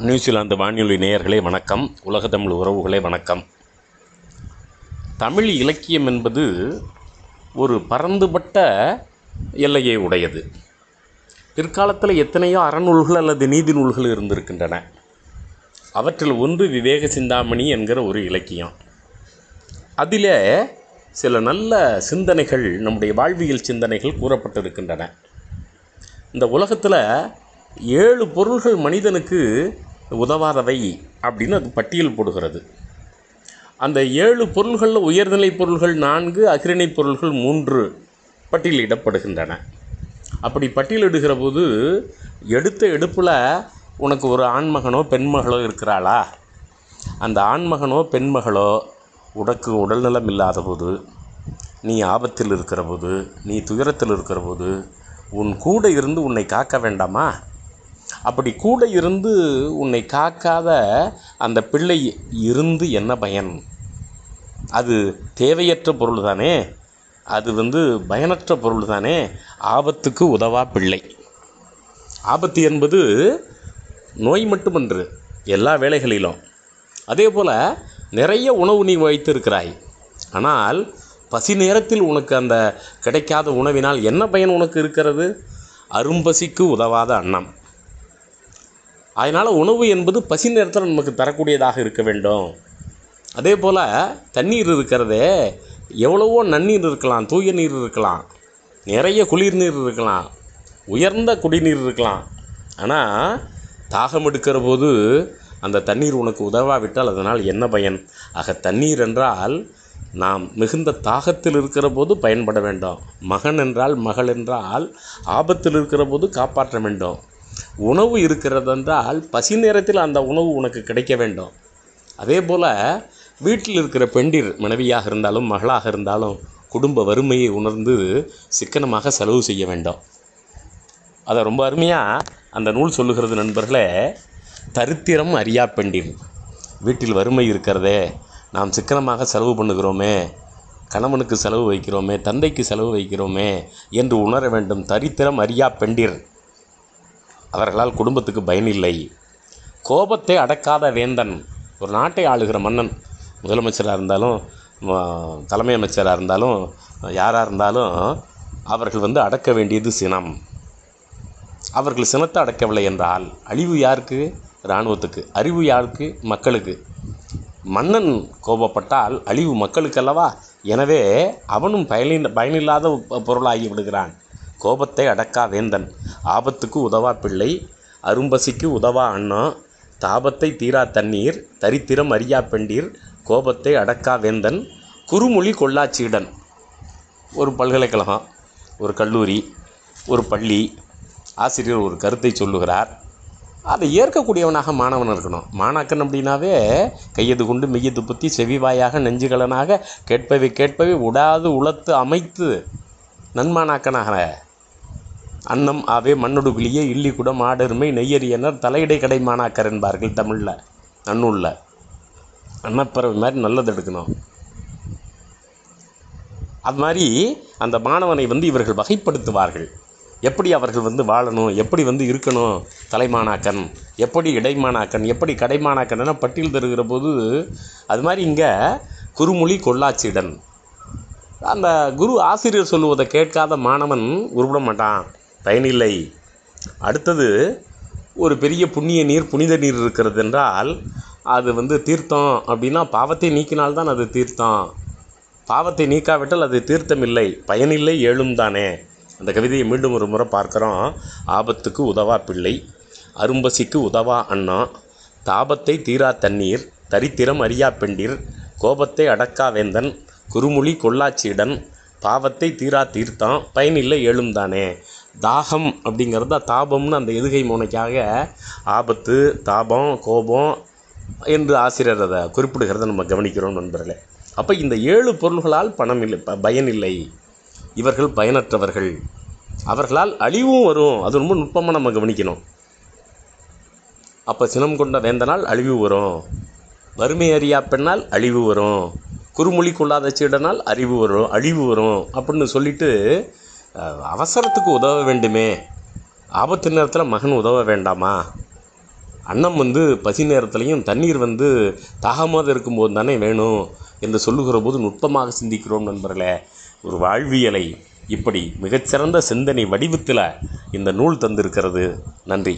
New Zealand வானொலி நேயர்களே வணக்கம். உலக தமிழ் உறவுகளே வணக்கம். தமிழ் இலக்கியம் என்பது ஒரு பரந்துபட்ட எல்லையை உடையது. பிற்காலத்தில் எத்தனையோ அறநூல்கள் அல்லது நீதி நூல்கள் இருந்திருக்கின்றன. அவற்றில் ஒன்று விவேக சிந்தாமணி என்கிற ஒரு இலக்கியம். அதில் சில நல்ல சிந்தனைகள் நம்முடைய வாழ்வியல் சிந்தனைகள் கூறப்பட்டிருக்கின்றன. இந்த உலகத்தில் ஏழு பொருள்கள் மனிதனுக்கு உதவாதவை அப்படின்னு அது பட்டியல் போடுகிறது. அந்த ஏழு பொருள்களில் உயர்நிலை பொருள்கள் நான்கு அகிரணை பொருள்கள் மூன்று பட்டியலிடப்படுகின்றன. அப்படி பட்டியலிடுகிற போது எடுத்த எடுப்பில் உனக்கு ஒரு ஆண்மகனோ பெண்மகளோ இருக்கிறாளா? அந்த ஆண்மகனோ பெண்மகளோ உனக்கு உடல்நலம் இல்லாத போது நீ ஆபத்தில் இருக்கிற போது நீ துயரத்தில் இருக்கிற போது உன் கூட இருந்து உன்னை காக்க வேண்டாமா? அப்படி கூட இருந்து உன்னை காக்காத அந்த பிள்ளை இருந்து என்ன பயன்? அது தேவையற்ற பொருள் தானே அது வந்து பயனற்ற பொருள் தானே ஆபத்துக்கு உதவா பிள்ளை. ஆபத்து என்பது நோய் மட்டுமன்று எல்லா வேலைகளிலும் அதே போல் நிறைய உணவு நீ வைத்திருக்கிறாய். ஆனால் பசி நேரத்தில் உனக்கு அந்த கிடைக்காத உணவினால் என்ன பயன் உனக்கு இருக்கிறது? அரும்பசிக்கு உதவாத அன்னம். அதனால் உணவு என்பது பசி நேரத்தில் நமக்கு தரக்கூடியதாக இருக்க வேண்டும். அதே போல் தண்ணீர் இருக்கிறதே எவ்வளவோ நன்னீர் இருக்கலாம் தூய நீர் இருக்கலாம் நிறைய குளிர் நீர் இருக்கலாம் உயர்ந்த குடிநீர் இருக்கலாம். ஆனால் தாகம் எடுக்கிற போது அந்த தண்ணீர் உனக்கு உதவாவிட்டால் அதனால் என்ன பயன்? ஆக தண்ணீர் என்றால் நாம் மிகுந்த தாகத்தில் இருக்கிற போது பயன்பட வேண்டும். மகன் என்றால் மகள் என்றால் ஆபத்தில் இருக்கிற போது காப்பாற்ற வேண்டும். உணவு இருக்கிறது என்றால் பசி நேரத்தில் அந்த உணவு உனக்கு கிடைக்க வேண்டும். அதே போல் வீட்டில் இருக்கிற பெண்டிர் மனைவியாக இருந்தாலும் மகளாக இருந்தாலும் குடும்ப வறுமையை உணர்ந்து சிக்கனமாக செலவு செய்ய வேண்டும். அதை ரொம்ப அருமையாக அந்த நூல் சொல்லுகிறது நண்பர்களே தரித்திரம் அறியா பெண்டிர். வீட்டில் வறுமை இருக்கிறதே நாம் சிக்கனமாக செலவு பண்ணுகிறோமே கணவனுக்கு செலவு வைக்கிறோமே தந்தைக்கு செலவு வைக்கிறோமே என்று உணர வேண்டும். தரித்திரம் அறியா பெண்டிர். அவர்களால் குடும்பத்துக்கு பயனில்லை கோபத்தை அடக்காத வேந்தன் ஒரு நாட்டை ஆளுகிற மன்னன் முதலமைச்சராக இருந்தாலும் தலைமை அமைச்சராக இருந்தாலும் யாராக இருந்தாலும் அவர்கள் வந்து அடக்க வேண்டியது சினம். அவர்கள் சினத்தை அடக்கவில்லை என்றால் அழிவு யாருக்கு? இராணுவத்துக்கு. அறிவு யாருக்கு? மக்களுக்கு. மன்னன் கோபப்பட்டால் அழிவு மக்களுக்கு அல்லவா எனவே அவனும் பயனில் பயனில்லாத பொருளாகி விடுகிறான். கோபத்தை அடக்கா வேந்தன். ஆபத்துக்கு உதவா பிள்ளை அரும்பசிக்கு உதவா அண்ணா. தாபத்தை தீரா தண்ணீர் தரித்திரம் அறியா பெண்டீர் கோபத்தை அடக்கா வேந்தன். குறுமொழி கொள்ளாச்சீடன் ஒரு பல்கலைக்கழகம் ஒரு கல்லூரி ஒரு பள்ளி. ஆசிரியர் ஒரு கருத்தை சொல்லுகிறார். அதை ஏற்கக்கூடியவனாக மாணவன் இருக்கணும். மாணாக்கன் அப்படின்னாவே கையது கொண்டு மெய்யது புத்தி செவிவாயாக நெஞ்சுகளனாக கேட்பவை கேட்பவை உடாது உளத்து அமைத்து நன்மானாக்கனாக அன்னம் ஆவே மண்ணொடுகுலியே இல்லி குடம் ஆடெருமை நெய்யரியனர் தலையிடை கடை மாணாக்கர் என்பார்கள் தமிழில் நன்னூலில். அன்னப்பறவை மாதிரி நல்லது எடுக்கணும். அது மாதிரி அந்த மாணவனை வந்து இவர்கள் வகைப்படுத்துவார்கள். எப்படி அவர்கள் வந்து வாழணும் எப்படி வந்து இருக்கணும் தலைமானாக்கன் எப்படி இடைமானாக்கன் எப்படி கடைமானாக்கன் என பட்டியல் தருகிற போது அது மாதிரி இங்கே குறுமொழி கொள்ளாச்சிடன் அந்த குரு ஆசிரியர் சொல்லுவதை கேட்காத மாணவன் உருவிட மாட்டான். பயனில்லை. அடுத்தது ஒரு பெரிய புண்ணிய நீர் புனித நீர் இருக்கிறது என்றால் அது வந்து தீர்த்தம் அப்படின்னா பாவத்தை நீக்கினால்தான் அது தீர்த்தம். பாவத்தை நீக்காவிட்டால் அது தீர்த்தமில்லை. பயனில்லை ஏழும் தானே. அந்த கவிதையை மீண்டும் ஒரு முறை பார்க்குறோம். ஆபத்துக்கு உதவா பிள்ளை அரும்பசிக்கு உதவா அண்ணா தாபத்தை தீரா தண்ணீர் தரித்திரம் அறியா பெண்டிர் கோபத்தை அடக்கா வேந்தன் குறுமொழி கொள்ளாச்சீடன் பாவத்தை தீரா தீர்த்தம் பயனில்லை ஏழும் தானே. தாகம் அப்படிங்கிறத தாபம்னு அந்த எதுகை மோனைக்காக ஆபத்து தாபம் கோபம் என்று ஆசிரியர் அதை குறிப்பிடுகிறத நம்ம கவனிக்கிறோம் நண்பர்களே. அப்போ இந்த ஏழு பொருள்களால் பணம் இல்லை ப- இவர்கள் பயனற்றவர்கள். அவர்களால் அழிவும் வரும். அது ரொம்ப நுட்பமாக நம்ம கவனிக்கணும். அப்போ சினம் கொண்ட வேந்தனால் அழிவு வரும். வறுமை அறியா பெண்ணால் அழிவு வரும். குறுமொழி கொள்ளாத சீடனால் அறிவு வரும் அழிவு வரும் அப்படின்னு சொல்லிட்டு அவசரத்துக்கு உதவ வேண்டுமே. ஆபத்து நேரத்தில் மகன் உதவ வேண்டாமா? அன்னம் வந்து பசி நேரத்துலையும் தண்ணீர் வந்து தாகமாக இருக்கும்போது தானே வேணும் என்று சொல்லுகிற போது நுட்பமாக சிந்திக்கிறோம் நண்பர்களே. ஒரு வாழ்வியலை இப்படி மிகச்சிறந்த சிந்தனை வடிவத்தில் இந்த நூல் தந்திருக்கிறது. நன்றி.